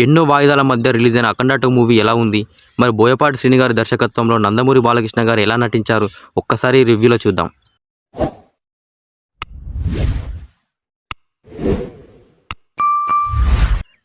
ఎన్నో వాయిదాల మధ్య రిలీజ్ అయిన అఖండ టూ మూవీ ఎలా ఉంది? మరి బోయపాటి శ్రీని గారి దర్శకత్వంలో నందమూరి బాలకృష్ణ గారు ఎలా నటించారు? ఒక్కసారి రివ్యూలో చూద్దాం.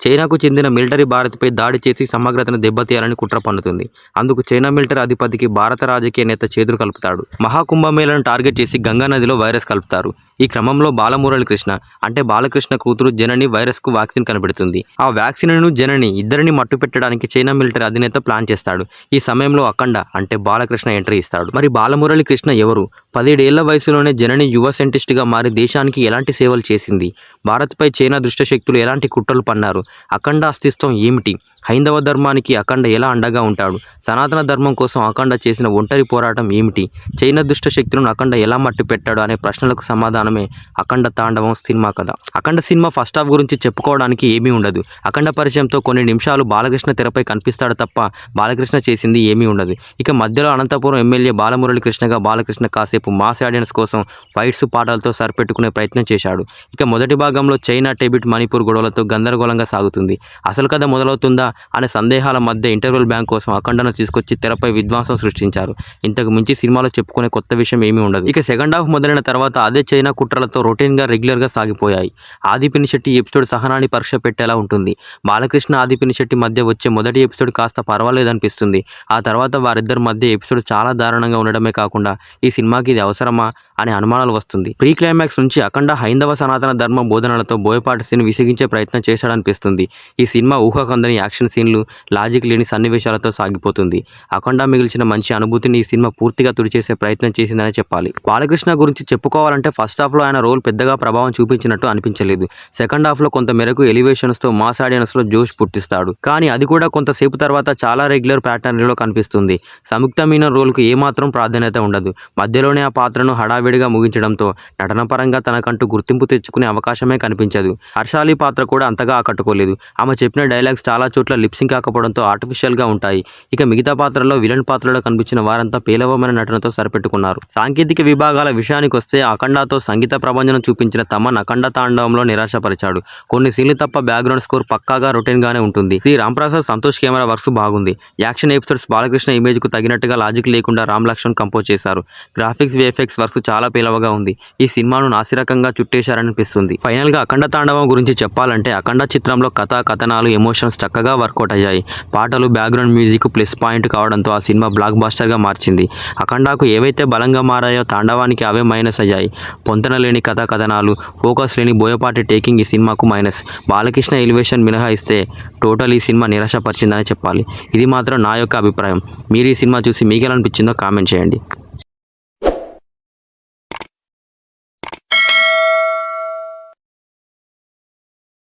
చైనాకు చెందిన మిలిటరీ భారత్పై దాడి చేసి సమగ్రతను దెబ్బతీయాలని కుట్ర పన్నుతుంది. అందుకు చైనా మిలిటరీ అధిపతికి భారత రాజకీయ నేత చేతులు కలుపుతాడు. మహాకుంభమేళను టార్గెట్ చేసి గంగా నదిలో వైరస్ కలుపుతారు. ఈ క్రమంలో బాలమురళి కృష్ణ అంటే బాలకృష్ణ కూతురు జనని వైరస్కు వ్యాక్సిన్ కనిపెడుతుంది ఆ వ్యాక్సిన్ను జనని ఇద్దరిని మట్టు పెట్టడానికి చైనా మిలిటరీ అధినేత ప్లాన్ చేస్తాడు. ఈ సమయంలో అఖండ అంటే బాలకృష్ణ ఎంట్రీ ఇస్తాడు. మరి బాలమురళి కృష్ణ ఎవరు? పదిహేడేళ్ళ వయసులోనే జనని యువ సైంటిస్ట్గా మారి దేశానికి ఎలాంటి సేవలు చేసింది? భారత్పై చైనా దుష్ట శక్తులు ఎలాంటి కుట్రలు పన్నారు? అఖండ అస్తిత్వం ఏమిటి? హైందవ ధర్మానికి అఖండ ఎలా అండగా ఉంటాడు? సనాతన ధర్మం కోసం అఖండ చేసిన ఒంటరి పోరాటం ఏమిటి? చైనా దుష్టశక్తులను అఖండ ఎలా మట్టి పెట్టాడు అనే ప్రశ్నలకు సమాధానం సమాధానమే అఖండ తాండవం సినిమా కథ. అఖండ సినిమా ఫస్ట్ హాఫ్ గురించి చెప్పుకోవడానికి ఏమీ ఉండదు. అఖండ పరిచయంతో కొన్ని నిమిషాలు బాలకృష్ణ తెరపై కనిపిస్తాడు తప్ప బాలకృష్ణ చేసింది ఏమీ ఉండదు. ఇక మధ్యలో అనంతపురం ఎమ్మెల్యే బాలమురళి కృష్ణగా బాలకృష్ణ కాసేపు మాస్ ఆడియన్స్ కోసం ఫైట్స్ పాటలతో సరిపెట్టుకునే ప్రయత్నం చేశాడు. ఇక మొదటి భాగంలో చైనా టెబిట్ మణిపూర్ గొడవలతో గందరగోళంగా సాగుతుంది. అసలు కథ మొదలవుతుందా అనే సందేహాల మధ్య ఇంటర్వెల్ బ్యాంక్ కోసం అఖండను తీసుకొచ్చి తెరపై విధ్వంసం సృష్టించారు. ఇంతకు మించి సినిమాలో చెప్పుకునే కొత్త విషయం ఏమీ ఉండదు. ఇక సెకండ్ హాఫ్ మొదలైన తర్వాత అదే చైనా కుట్రలతో రొటీన్గా రెగ్యులర్గా సాగిపోయాయి. ఆదిపిని శెట్టి ఎపిసోడ్ సహనాన్ని పరీక్ష పెట్టేలా ఉంటుంది. బాలకృష్ణ ఆదిపిని శెట్టి మధ్య వచ్చే మొదటి ఎపిసోడ్ కాస్త పర్వాలేదనిపిస్తుంది. ఆ తర్వాత వారిద్దరి మధ్య ఎపిసోడ్ చాలా దారుణంగా ఉండడమే కాకుండా ఈ సినిమాకి ఇది అవసరమా అనే అనుమానాలు వస్తుంది. ప్రీ క్లైమాక్స్ నుంచి అఖండ హైందవ సనాతన ధర్మ బోధనలతో బోయపాటి సీన్ విసిగించే ప్రయత్నం చేశాడనిపిస్తుంది. ఈ సినిమా ఊహకందని యాక్షన్ సీన్లు లాజిక్ లేని సన్నివేశాలతో సాగిపోతుంది. అఖండ మిగిల్చిన మంచి అనుభూతిని ఈ సినిమా పూర్తిగా తుడిచేసే ప్రయత్నం చేసిందనే చెప్పాలి. బాలకృష్ణ గురించి చెప్పుకోవాలంటే ఫస్ట్ హాఫ్లో ఆయన రోల్ పెద్దగా ప్రభావం చూపించినట్టు అనిపించలేదు. సెకండ్ హాఫ్లో కొంత మేరకు ఎలివేషన్స్తో మాస్ ఆడియన్స్లో జోష్ పుట్టిస్తాడు. కానీ అది కూడా కొంతసేపు తర్వాత చాలా రెగ్యులర్ ప్యాటర్న్లో కనిపిస్తుంది. సంయుక్త మీనన్ రోల్కు ఏమాత్రం ప్రాధాన్యత ఉండదు. మధ్యలోనే ఆ పాత్రను హడావిడిగా ముగించడంతో నటనపరంగా తనకంటూ గుర్తింపు తెచ్చుకునే అవకాశమే కనిపించదు. హర్షాలి పాత్ర కూడా అంతగా ఆకట్టుకోలేదు. ఆమె చెప్పిన డైలాగ్స్ చాలా చోట్ల లిప్సింగ్ కాకపోవడంతో ఆర్టిఫిషియల్గా ఉంటాయి. ఇక మిగతా పాత్రలో విలన్ పాత్రలో కనిపించిన వారంతా పేలవమైన నటనతో సరిపెట్టుకున్నారు. సాంకేతిక విభాగాల విషయానికి వస్తే అఖండాతో సంగీత ప్రభంజనం చూపించిన తమన్ అఖండ తాండవంలో నిరాశపరిచాడు. కొన్ని సీన్లు తప్ప బ్యాక్గ్రౌండ్ స్కోర్ పక్కాగా రొటీన్ గానే ఉంటుంది. శ్రీ రాంప్రసాద్ సంతోష్ కెమెరా వర్క్స్ బాగుంది. యాక్షన్ ఎపిసోడ్స్ బాలకృష్ణ ఇమేజ్కు తగినట్టుగా లాజిక్ లేకుండా రామ్ లక్ష్మణ్ కంపోజ్ చేశారు. గ్రాఫిక్స్ విఎఫ్ఎక్స్ వర్క్స్ చాలా పేలవగా ఉంది. ఈ సినిమాను నాసిరకంగా చుట్టేశారనిపిస్తుంది. ఫైనల్గా అఖండ తాండవం గురించి చెప్పాలంటే అఖండ చిత్రంలో కథ కథనాలు ఎమోషన్స్ చక్కగా వర్కౌట్ అయ్యాయి. పాటలు బ్యాక్గ్రౌండ్ మ్యూజిక్ ప్లస్ పాయింట్ కావడంతో ఆ సినిమా బ్లాక్ బాస్టర్గా మార్చింది. అఖండాకు ఏవైతే బలంగా మారాయో తాండవానికి అవే మైనస్ అయ్యాయి. పొంతన లేని కథా కథనాలు ఫోకస్ లేని బోయపాటి టేకింగ్ ఈ సినిమాకు మైనస్. బాలకృష్ణ ఎలివేషన్ మినహాయిస్తే టోటల్ ఈ సినిమా నిరాశపరిచిందని చెప్పాలి. ఇది మాత్రం నా యొక్క అభిప్రాయం. మీరు ఈ సినిమా చూసి మీకు ఎలా అనిపించిందో కామెంట్ చేయండి.